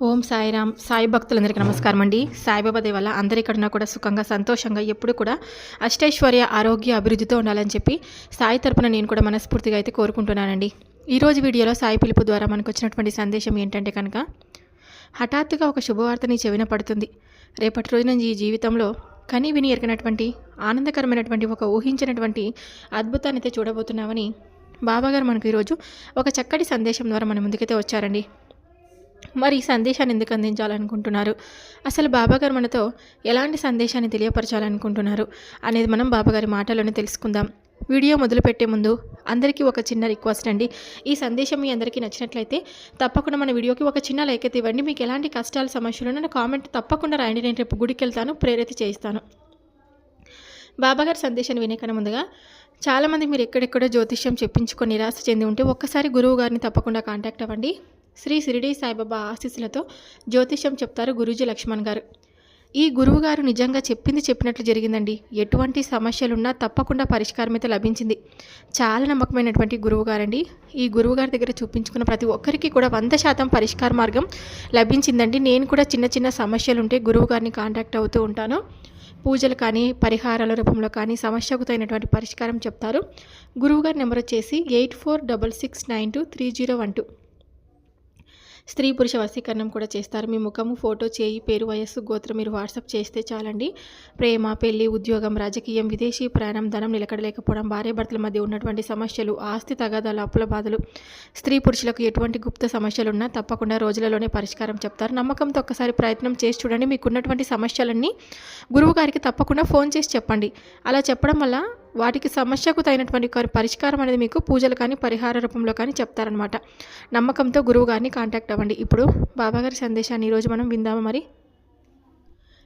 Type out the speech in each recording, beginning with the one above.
ఓం సాయిరామ్. సాయి భక్తులందరికీ నమస్కారం అండి. సాయిబాబా దేవాల అందరికన్నా కూడా సుఖంగా సంతోషంగా ఎప్పుడు కూడా అష్టైశ్వర్య ఆరోగ్య అభివృద్ధితో ఉండాలని చెప్పి సాయి తరపున నేను కూడా మనస్ఫూర్తిగా అయితే కోరుకుంటున్నానండి. ఈరోజు వీడియోలో సాయి పిలుపు ద్వారా మనకు వచ్చినటువంటి సందేశం ఏంటంటే కనుక హఠాత్తుగా ఒక శుభవార్త నీ చెవిన పడుతుంది. రేపటి రోజున ఈ జీవితంలో కని విని ఎరగినటువంటి ఆనందకరమైనటువంటి ఒక ఊహించినటువంటి అద్భుతాన్ని అయితే చూడబోతున్నామని బాబాగారు మనకు ఈరోజు ఒక చక్కటి సందేశం ద్వారా మన ముందుకైతే వచ్చారండి. మరి ఈ సందేశాన్ని ఎందుకు అందించాలనుకుంటున్నారు? అసలు బాబాగారు మనతో ఎలాంటి సందేశాన్ని తెలియపరచాలనుకుంటున్నారు అనేది మనం బాబాగారి మాటలను తెలుసుకుందాం. వీడియో మొదలుపెట్టే ముందు అందరికీ ఒక చిన్న రిక్వెస్ట్ అండి. ఈ సందేశం మీ అందరికీ నచ్చినట్లయితే తప్పకుండా మన వీడియోకి ఒక చిన్న లైక్ అయితే ఇవ్వండి. మీకు ఎలాంటి కష్టాలు సమస్యలు నన్ను కామెంట్ తప్పకుండా రాయండి. నేను రేపు గుడికి వెళ్తాను ప్రేరిత చేయిస్తాను బాబాగారి సందేశాన్ని వినేకన్నా ముందుగా చాలామంది మీరు ఎక్కడెక్కడో జ్యోతిష్యం చెప్పించుకొని నిరాశ చెంది ఉంటే ఒక్కసారి గురువు గారిని తప్పకుండా కాంటాక్ట్ అవ్వండి. శ్రీ సిరిడి సాయిబాబా ఆశీస్సులతో జ్యోతిష్యం చెప్తారు గురూజీ లక్ష్మణ్ గారు. ఈ గురువు గారు నిజంగా చెప్పింది చెప్పినట్లు జరిగిందండి. ఎటువంటి సమస్యలున్నా తప్పకుండా పరిష్కారం అయితే లభించింది. చాలా నమ్మకమైనటువంటి గురువు గారండి ఈ గురువు గారి దగ్గర చూపించుకున్న ప్రతి ఒక్కరికి కూడా వంద శాతం పరిష్కార మార్గం లభించిందండి. నేను కూడా చిన్న చిన్న సమస్యలు ఉంటే గురువు గారిని కాంటాక్ట్ అవుతూ ఉంటాను. పూజలు కానీ పరిహారాల రూపంలో కానీ సమస్యకు తగినటువంటి పరిష్కారం చెప్తారు. గురువుగారి నెంబర్ వచ్చేసి eight four double six nine two three zero one two. స్త్రీ పురుష వశీకరణం కూడా చేస్తారు. మీ ముఖము ఫోటో చేయి పేరు వయస్సు గోత్రం మీరు వాట్సాప్ చేస్తే చాలండి. ప్రేమ పెళ్ళి ఉద్యోగం రాజకీయం విదేశీ ప్రయాణం ధనం నిలకడలేకపోవడం భార్యాభర్తల మధ్య ఉన్నటువంటి సమస్యలు ఆస్తి తగాదాలు అప్పుల బాధలు స్త్రీ పురుషులకు ఎటువంటి గుప్త సమస్యలు ఉన్నా తప్పకుండా రోజులలోనే పరిష్కారం చెప్తారు. నమ్మకంతో ఒక్కసారి ప్రయత్నం చేసి చూడండి. మీకున్నటువంటి సమస్యలన్నీ గురువు గారికి తప్పకుండా ఫోన్ చేసి చెప్పండి. అలా చెప్పడం వల్ల వాటికి సమస్యకు తగినటువంటి పరిష్కారం అనేది మీకు పూజలు కానీ పరిహార రూపంలో కానీ చెప్తారనమాట నమ్మకంతో గురువు గారిని కాంటాక్ట్ అవ్వండి. ఇప్పుడు బాబాగారి సందేశాన్ని ఈరోజు మనం విందామా మరి?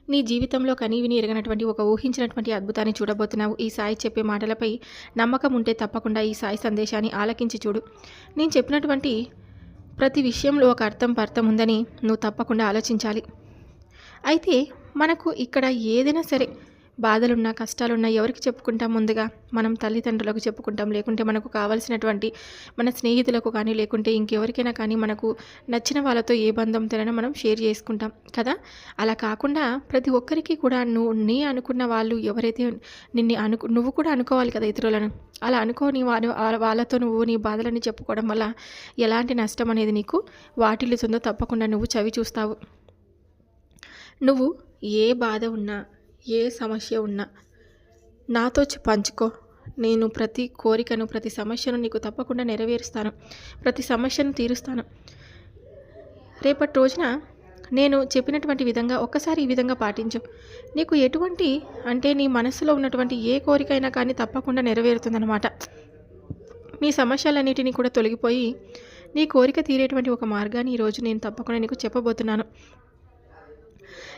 నీ జీవితంలో కనీ విని ఎరగనటువంటి ఒక ఊహించినటువంటి అద్భుతాన్ని చూడబోతున్నావు. ఈ సాయి చెప్పే మాటలపై నమ్మకం ఉంటే తప్పకుండా ఈ సాయి సందేశాన్ని ఆలకించి చూడు. నేను చెప్పినటువంటి ప్రతి విషయంలో ఒక అర్థం పర్థం ఉందని నువ్వు తప్పకుండా ఆలోచించాలి. అయితే మనకు ఇక్కడ ఏదైనా సరే బాధలున్నా కష్టాలున్నా ఎవరికి చెప్పుకుంటాం ముందుగా? మనం తల్లిదండ్రులకు చెప్పుకుంటాం. లేకుంటే మనకు కావాల్సినటువంటి మన స్నేహితులకు కానీ లేకుంటే ఇంకెవరికైనా కానీ మనకు నచ్చిన వాళ్ళతో ఏ బంధంతోనైనా మనం షేర్ చేసుకుంటాం కదా? అలా కాకుండా ప్రతి ఒక్కరికి కూడా నువ్వు నీ అనుకున్న వాళ్ళు ఎవరైతే నిన్ను అనుకు నువ్వు కూడా అనుకోవాలి కదా ఇతరులను? అలా అనుకోని వారు వాళ్ళతో నువ్వు నీ బాధలని చెప్పుకోవడం వల్ల ఎలాంటి నష్టం అనేది నీకు వాటిల్లుతుందో తప్పకుండా నువ్వు చవి చూస్తావు నువ్వు ఏ బాధ ఉన్నా ఏ సమస్య ఉన్నా నాతో పంచుకో. నేను ప్రతి కోరికను ప్రతి సమస్యను నీకు తప్పకుండా నెరవేరుస్తాను. ప్రతి సమస్యను తీరుస్తాను. రేపటి రోజున నేను చెప్పినటువంటి విధంగా ఒక్కసారి ఈ విధంగా పాటించు. నీకు ఎటువంటి అంటే నీ మనసులో ఉన్నటువంటి ఏ కోరికైనా కానీ తప్పకుండా నెరవేరుతుందన్నమాట. మీ సమస్యలన్నిటినీ కూడా తొలగిపోయి నీ కోరిక తీరేటువంటి ఒక మార్గాన్ని ఈరోజు నేను తప్పకుండా నీకు చెప్పబోతున్నాను.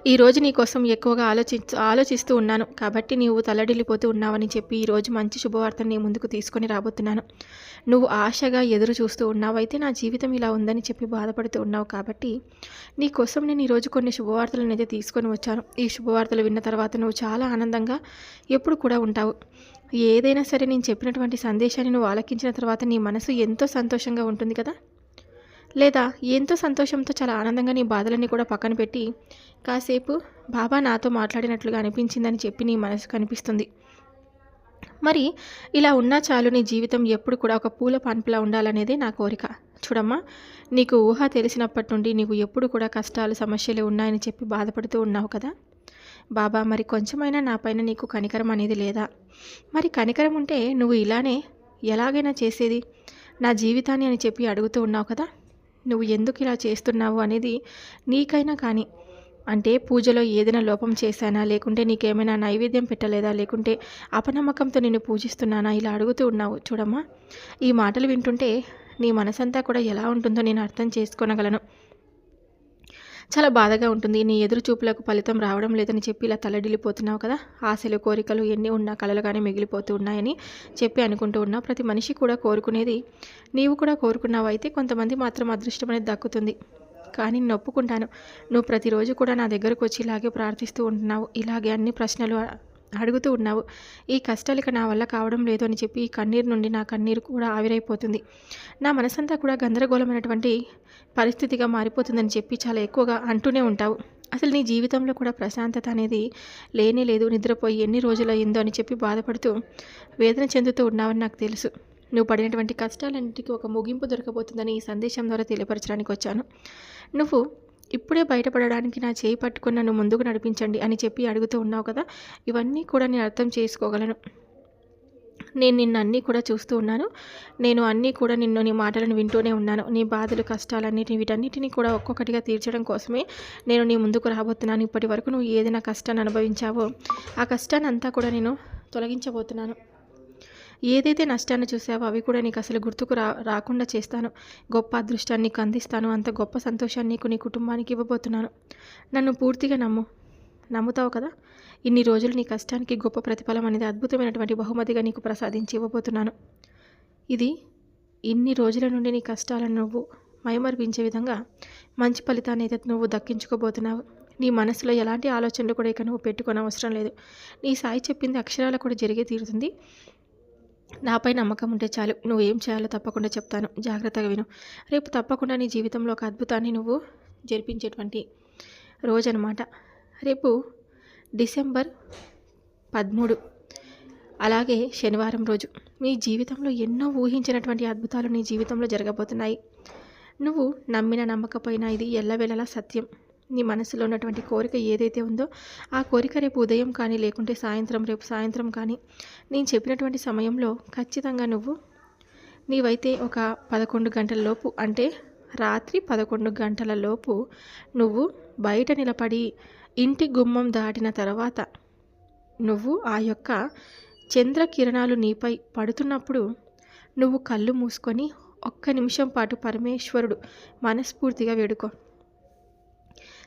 ఈ రోజు ఎక్కువగా ఆలోచి ఆలోచిస్తూ ఉన్నాను. కాబట్టి నీవు తలడిల్లిపోతూ ఉన్నావని చెప్పి ఈరోజు మంచి శుభవార్తను నీ ముందుకు తీసుకొని రాబోతున్నాను. నువ్వు ఆశగా ఎదురు చూస్తూ ఉన్నావైతే నా జీవితం ఇలా ఉందని చెప్పి బాధపడుతూ ఉన్నావు కాబట్టి నీకోసం నేను ఈరోజు కొన్ని శుభవార్తలను అయితే తీసుకొని వచ్చాను. ఈ శుభవార్తలు విన్న తర్వాత నువ్వు చాలా ఆనందంగా ఎప్పుడు కూడా ఉంటావు. ఏదైనా సరే నేను చెప్పినటువంటి సందేశాన్ని నువ్వు ఆలకించిన తర్వాత నీ మనసు ఎంతో సంతోషంగా ఉంటుంది కదా? లేదా ఎంతో సంతోషంతో చాలా ఆనందంగా నీ బాధలన్నీ కూడా పక్కన పెట్టి కాసేపు బాబా నాతో మాట్లాడినట్లుగా అనిపించిందని చెప్పి నీ మనసు కనిపిస్తుంది. మరి ఇలా ఉన్నా చాలు నీ జీవితం ఎప్పుడు కూడా ఒక పూల పాన్పులా ఉండాలనేదే నా కోరిక. చూడమ్మా నీకు ఊహ తెలిసినప్పటి నుండి నీకు ఎప్పుడు కూడా కష్టాలు సమస్యలు ఉన్నాయని చెప్పి బాధపడుతూ ఉన్నావు కదా? బాబా మరి కొంచెమైనా నా పైన నీకు కనికరం అనేది లేదా? మరి కనికరం ఉంటే నువ్వు ఇలానే ఎలాగైనా చేసేది నా జీవితాన్ని అని చెప్పి అడుగుతూ ఉన్నావు కదా? నువ్వు ఎందుకు ఇలా చేస్తున్నావు అనేది నీకైనా కానీ అంటే పూజలో ఏదైనా లోపం చేశానా లేకుంటే నీకేమైనా నైవేద్యం పెట్టలేదా లేకుంటే అపనమ్మకంతో నేను పూజిస్తున్నానా ఇలా అడుగుతూ ఉన్నావు చూడమ్మా. ఈ మాటలు వింటుంటే నీ మనసంతా కూడా ఎలా ఉంటుందో నేను అర్థం చేసుకోనగలను చాలా బాధగా ఉంటుంది. నీ ఎదురు చూపులకు ఫలితం రావడం లేదని చెప్పి ఇలా తలడిల్లిపోతున్నావు కదా? ఆశలు కోరికలు ఎన్ని ఉన్నా కలలుగానే మిగిలిపోతూ ఉన్నాయని చెప్పి అనుకుంటూ ఉన్నావు. ప్రతి మనిషి కూడా కోరుకునేది నీవు కూడా కోరుకున్నావు అయితే కొంతమంది మాత్రం అదృష్టం అనేది దక్కుతుంది. కానీ నేను ఒప్పుకుంటాను నువ్వు ప్రతిరోజు కూడా నా దగ్గరకు వచ్చి ఇలాగే ప్రార్థిస్తూ ఉంటున్నావు. ఇలాగే అన్ని ప్రశ్నలు అడుగుతూ ఉన్నావు. ఈ కష్టాలు ఇక నా వల్ల కావడం లేదు అని చెప్పి ఈ కన్నీరు నుండి నా కన్నీరు కూడా ఆవిరైపోతుంది. నా మనసంతా కూడా గందరగోళమైనటువంటి పరిస్థితిగా మారిపోతుందని చెప్పి చాలా ఎక్కువగా అంటూనే ఉంటావు. అసలు నీ జీవితంలో కూడా ప్రశాంతత అనేది లేనే లేదు. నిద్రపోయి ఎన్ని రోజులు అయిందో అని చెప్పి బాధపడుతూ వేదన చెందుతూ ఉన్నావని నాకు తెలుసు. నువ్వు పడినటువంటి కష్టాలన్నింటికి ఒక ముగింపు దొరకబోతుందని ఈ సందేశం ద్వారా తెలియపరచడానికి వచ్చాను. నువ్వు ఇప్పుడే బయటపడడానికి నా చేయి పట్టుకుని నన్ను ముందుకు నడిపించండి అని చెప్పి అడుగుతూ ఉన్నావు కదా ఇవన్నీ కూడా నేను అర్థం చేసుకోగలను. నేను నిన్న అన్నీ కూడా చూస్తూ ఉన్నాను. నేను అన్నీ కూడా నిన్ను నీ మాటలను వింటూనే ఉన్నాను. నీ బాధలు కష్టాలన్నిటిని వీటన్నిటిని కూడా ఒక్కొక్కటిగా తీర్చడం కోసమే నేను నీ ముందుకు రాబోతున్నాను. ఇప్పటి వరకు నువ్వు ఏదైనా కష్టాన్ని అనుభవించావో ఆ కష్టాన్ని అంతా కూడా నేను తొలగించబోతున్నాను. ఏదైతే నష్టాన్ని చూసావో అవి కూడా నీకు అసలు గుర్తుకు రా రాకుండా చేస్తాను. గొప్ప అదృష్టాన్ని నీకు అందిస్తాను. అంత గొప్ప సంతోషాన్ని నీకు నీ కుటుంబానికి ఇవ్వబోతున్నాను. నన్ను పూర్తిగా నమ్ము. నమ్ముతావు కదా? ఇన్ని రోజులు నీ కష్టానికి గొప్ప ప్రతిఫలం అనేది అద్భుతమైనటువంటి బహుమతిగా నీకు ప్రసాదించి ఇవ్వబోతున్నాను. ఇది ఇన్ని రోజుల నుండి నీ కష్టాలను నువ్వు మైమర్పించే విధంగా మంచి ఫలితాన్ని అయితే నువ్వు దక్కించుకోబోతున్నావు. నీ మనసులో ఎలాంటి ఆలోచనలు కూడా ఇక నువ్వు పెట్టుకోని అవసరం లేదు. నీ సాయి చెప్పింది అక్షరాలు కూడా జరిగే తీరుతుంది. నాపై నమ్మకం ఉంటే చాలు. నువ్వు ఏం చేయాలో తప్పకుండా చెప్తాను. జాగ్రత్తగా విను. రేపు తప్పకుండా నీ జీవితంలో ఒక అద్భుతాన్ని నువ్వు జరిపించేటువంటి రోజు రేపు డిసెంబర్ పదమూడు అలాగే శనివారం రోజు మీ జీవితంలో ఎన్నో ఊహించినటువంటి అద్భుతాలు నీ జీవితంలో జరగబోతున్నాయి. నువ్వు నమ్మిన నమ్మకపోయినా ఇది ఎల్లవేళలా సత్యం. నీ మనసులో ఉన్నటువంటి కోరిక ఏదైతే ఉందో ఆ కోరిక రేపు ఉదయం కానీ లేకుంటే సాయంత్రం రేపు సాయంత్రం కానీ నేను చెప్పినటువంటి సమయంలో ఖచ్చితంగా నువ్వు నీవైతే ఒక పదకొండు గంటల లోపు అంటే రాత్రి పదకొండు గంటల లోపు నువ్వు బయట నిలబడి ఇంటి గుమ్మం దాటిన తర్వాత నువ్వు ఆ యొక్క చంద్రకిరణాలు నీపై పడుతున్నప్పుడు నువ్వు కళ్ళు మూసుకొని ఒక్క నిమిషం పాటు పరమేశ్వరుడు మనస్ఫూర్తిగా వేడుకో.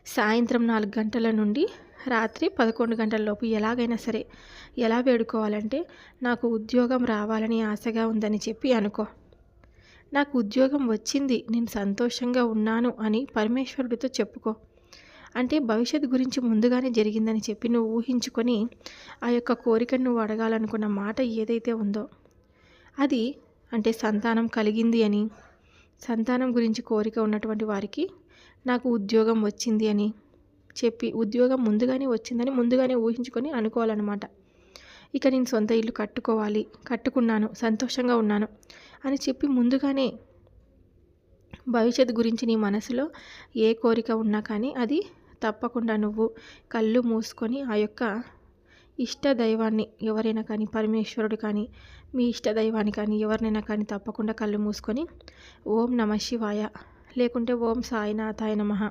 సాయంత్రం నాలుగు గంటల నుండి రాత్రి పదకొండు గంటల లోపు ఎలాగైనా సరే ఎలా వేడుకోవాలంటే నాకు ఉద్యోగం రావాలని ఆశగా ఉందని చెప్పి అనుకో. నాకు ఉద్యోగం వచ్చింది నేను సంతోషంగా ఉన్నాను అని పరమేశ్వరుడితో చెప్పుకో. అంటే భవిష్యత్తు గురించి ముందుగానే జరిగిందని చెప్పి నువ్వు ఊహించుకొని ఆ యొక్క కోరికను నువ్వు అడగాలనుకున్న మాట ఏదైతే ఉందో అది అంటే సంతానం కలిగింది అని సంతానం గురించి కోరిక ఉన్నటువంటి వారికి నాకు ఉద్యోగం వచ్చింది అని చెప్పి ఉద్యోగం ముందుగానే వచ్చిందని ముందుగానే ఊహించుకొని అనుకోవాలన్నమాట. ఇక నేను సొంత ఇల్లు కట్టుకోవాలి కట్టుకున్నాను సంతోషంగా ఉన్నాను అని చెప్పి ముందుగానే భవిష్యత్తు గురించి నీ మనసులో ఏ కోరిక ఉన్నా కానీ అది తప్పకుండా నువ్వు కళ్ళు మూసుకొని ఆ యొక్క ఇష్ట దైవాన్ని ఎవరైనా కానీ పరమేశ్వరుడు కానీ మీ ఇష్ట దైవాన్ని కానీ ఎవరినైనా కానీ తప్పకుండా కళ్ళు మూసుకొని ఓం నమ శివాయ లేకుంటే ఓం సాయినాథాయ నమ.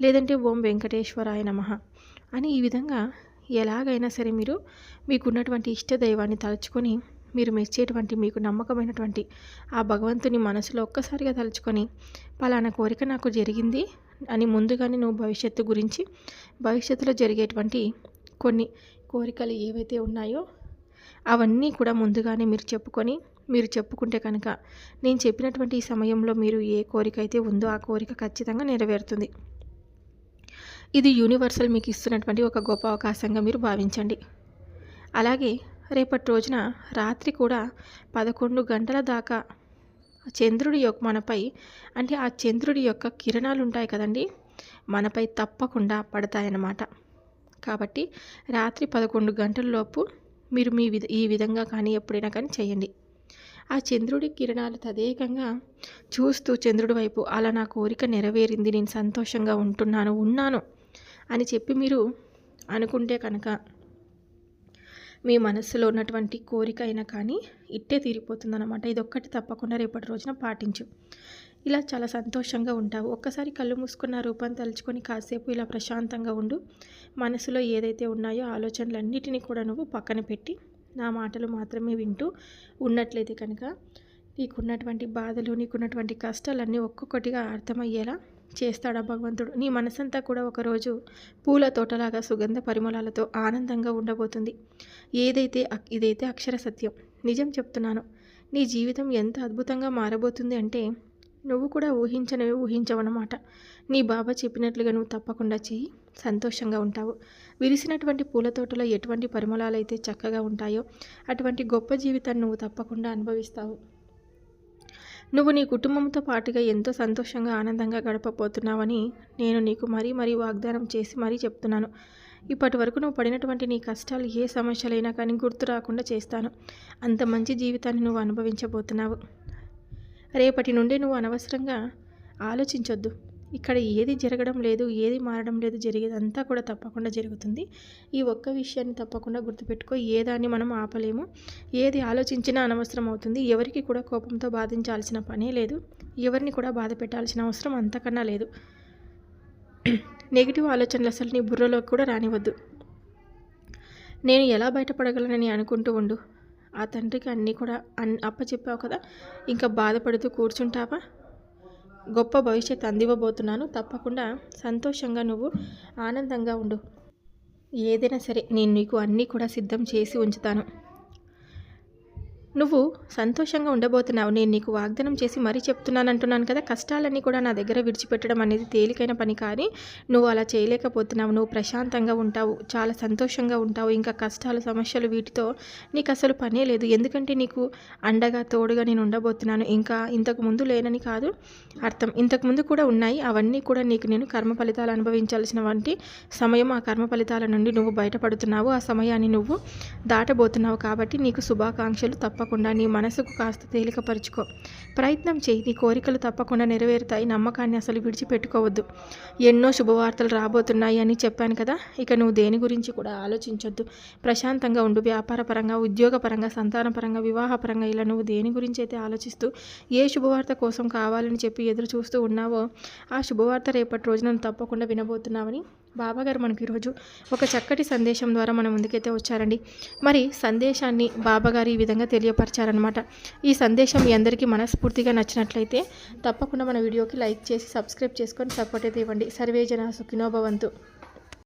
లేదంటే ఓం వెంకటేశ్వరాయ నమ. అని ఈ విధంగా ఎలాగైనా సరే మీరు మీకున్నటువంటి ఇష్ట దైవాన్ని తలుచుకొని మీరు మెచ్చేటువంటి మీకు నమ్మకమైనటువంటి ఆ భగవంతుని మనసులో ఒక్కసారిగా తలుచుకొని పలానా కోరిక నాకు జరిగింది అని ముందుగానే నువ్వు భవిష్యత్తు గురించి భవిష్యత్తులో జరిగేటువంటి కొన్ని కోరికలు ఏవైతే ఉన్నాయో అవన్నీ కూడా ముందుగానే మీరు చెప్పుకొని మీరు చెప్పుకుంటే కనుక నేను చెప్పినటువంటి ఈ సమయంలో మీరు ఏ కోరిక అయితే ఉందో ఆ కోరిక ఖచ్చితంగా నెరవేరుతుంది. ఇది యూనివర్సల్ మీకు ఇస్తున్నటువంటి ఒక గొప్ప అవకాశంగా మీరు భావించండి. అలాగే రేపటి రోజున రాత్రి కూడా పదకొండు గంటల దాకా చంద్రుడి యొక్క మనపై అంటే ఆ చంద్రుడి యొక్క కిరణాలు ఉంటాయి కదండి మనపై తప్పకుండా పడతాయన్నమాట. కాబట్టి రాత్రి పదకొండు గంటల లోపు మీరు మీ విధ ఈ విధంగా కానీ ఎప్పుడైనా కానీ చేయండి. ఆ చంద్రుడి కిరణాలు తదేకంగా చూస్తూ చంద్రుడి వైపు అలా నా కోరిక నెరవేరింది నేను సంతోషంగా ఉంటున్నాను ఉన్నాను అని చెప్పి మీరు అనుకుంటే కనుక మీ మనస్సులో ఉన్నటువంటి కోరిక అయినా కానీ ఇట్టే తీరిపోతుందన్నమాట. ఇదొక్కటి తప్పకుండా రేపటి రోజున పాటించు. ఇలా చాలా సంతోషంగా ఉంటావు. ఒక్కసారి కళ్ళు మూసుకున్న రూపం తలుచుకొని కాసేపు ఇలా ప్రశాంతంగా ఉండు. మనసులో ఏదైతే ఉన్నాయో ఆలోచనలన్నిటినీ కూడా నువ్వు పక్కన పెట్టి నా మాటలు మాత్రమే వింటూ ఉన్నట్లయితే కనుక నీకున్నటువంటి బాధలు నీకున్నటువంటి కష్టాలన్నీ ఒక్కొక్కటిగా అర్థమయ్యేలా చేస్తాడా భగవంతుడు. నీ మనసంతా కూడా ఒకరోజు పూల తోటలాగా సుగంధ పరిమళాలతో ఆనందంగా ఉండబోతుంది. ఏదైతే ఇదైతే అక్షర సత్యం. నిజం చెప్తున్నాను. నీ జీవితం ఎంత అద్భుతంగా మారబోతుంది అంటే నువ్వు కూడా ఊహించనివి ఊహించవన్నమాట. నీ బాబా చెప్పినట్లుగా నువ్వు తప్పకుండా చెయ్యి. సంతోషంగా ఉంటావు. విరిసినటువంటి పూల తోటలో ఎటువంటి పరిమళాలు అయితే చక్కగా ఉంటాయో అటువంటి గొప్ప జీవితాన్ని నువ్వు తప్పకుండా అనుభవిస్తావు. నువ్వు నీ కుటుంబంతో పాటుగా ఎంతో సంతోషంగా ఆనందంగా గడపబోతున్నావని నేను నీకు మరీ మరీ వాగ్దానం చేసి మరీ చెప్తున్నాను. ఇప్పటి వరకు నువ్వు పడినటువంటి నీ కష్టాలు ఏ సమస్యలైనా కానీ గుర్తు రాకుండా చేస్తాను. అంత మంచి జీవితాన్ని నువ్వు అనుభవించబోతున్నావు. రేపటి నుండి నువ్వు అనవసరంగా ఆలోచించొద్దు. ఇక్కడ ఏది జరగడం లేదు ఏది మారడం లేదు జరిగేదంతా కూడా తప్పకుండా జరుగుతుంది. ఈ ఒక్క విషయాన్ని తప్పకుండా గుర్తుపెట్టుకో ఏ దాన్ని మనం ఆపలేము ఏది ఆలోచించినా అనవసరం అవుతుంది. ఎవరికి కూడా కోపంతో బాధించాల్సిన పనే లేదు ఎవరిని కూడా బాధ పెట్టాల్సిన అవసరం అంతకన్నా లేదు. నెగిటివ్ ఆలోచనలు అసలు నీ బుర్రలోకి కూడా రానివద్దు నేను ఎలా బయటపడగలనని అనుకుంటూ ఉండు. ఆ తండ్రికి అన్నీ కూడా అన్ అప్పచెప్పావు కదా ఇంకా బాధపడుతూ కూర్చుంటావా? గొప్ప భవిష్యత్తు అందివ్వబోతున్నాను. తప్పకుండా సంతోషంగా నువ్వు ఆనందంగా ఉండు. ఏదైనా సరే నేను నీకు అన్నీ కూడా సిద్ధం చేసి ఉంచుతాను. నువ్వు సంతోషంగా ఉండబోతున్నావు. నేను నీకు వాగ్దానం చేసి మరీ చెప్తున్నాను అంటున్నాను కదా. కష్టాలన్నీ కూడా నా దగ్గర విడిచిపెట్టడం అనేది తేలికైన పని కానీ నువ్వు అలా చేయలేకపోతున్నావు. నువ్వు ప్రశాంతంగా ఉంటావు. చాలా సంతోషంగా ఉంటావు. ఇంకా కష్టాలు సమస్యలు వీటితో నీకు అసలు పనే లేదు. ఎందుకంటే నీకు అండగా తోడుగా నేను ఉండబోతున్నాను. ఇంకా ఇంతకు ముందు లేనని కాదు అర్థం. ఇంతకు ముందు కూడా ఉన్నాయి. అవన్నీ కూడా నీకు నేను కర్మ ఫలితాలు అనుభవించాల్సిన వంటి సమయం ఆ కర్మ ఫలితాల నుండి నువ్వు బయటపడుతున్నావు. ఆ సమయాన్ని నువ్వు దాటబోతున్నావు కాబట్టి నీకు శుభాకాంక్షలు తప్పకుండా నీ మనసుకు కాస్త తేలికపరుచుకో. ప్రయత్నం చేయి. నీ కోరికలు తప్పకుండా నెరవేరుతాయి. నమ్మకాన్ని అసలు విడిచిపెట్టుకోవద్దు. ఎన్నో శుభవార్తలు రాబోతున్నాయి అని చెప్పాను కదా. ఇక నువ్వు దేని గురించి కూడా ఆలోచించొద్దు. ప్రశాంతంగా ఉండు. వ్యాపారపరంగా ఉద్యోగపరంగా సంతానపరంగా వివాహపరంగా ఇలా నువ్వు దేని గురించి అయితే ఆలోచిస్తూ ఏ శుభవార్త కోసం కావాలని చెప్పి ఎదురు చూస్తూ ఉన్నావో ఆ శుభవార్త రేపటి రోజున తప్పకుండా వినబోతున్నావని బాబాగారు మనకు ఈరోజు ఒక చక్కటి సందేశం ద్వారా మన ముందుకైతే వచ్చారండి. మరి సందేశాన్ని బాబాగారు ఈ విధంగా తెలియపరిచారనమాట ఈ సందేశం మీ అందరికీ మనస్ఫూర్తిగా నచ్చినట్లయితే తప్పకుండా మన వీడియోకి లైక్ చేసి సబ్స్క్రైబ్ చేసుకొని సపోర్ట్ అయితే ఇవ్వండి. సర్వే జన సుఖినోభవంతు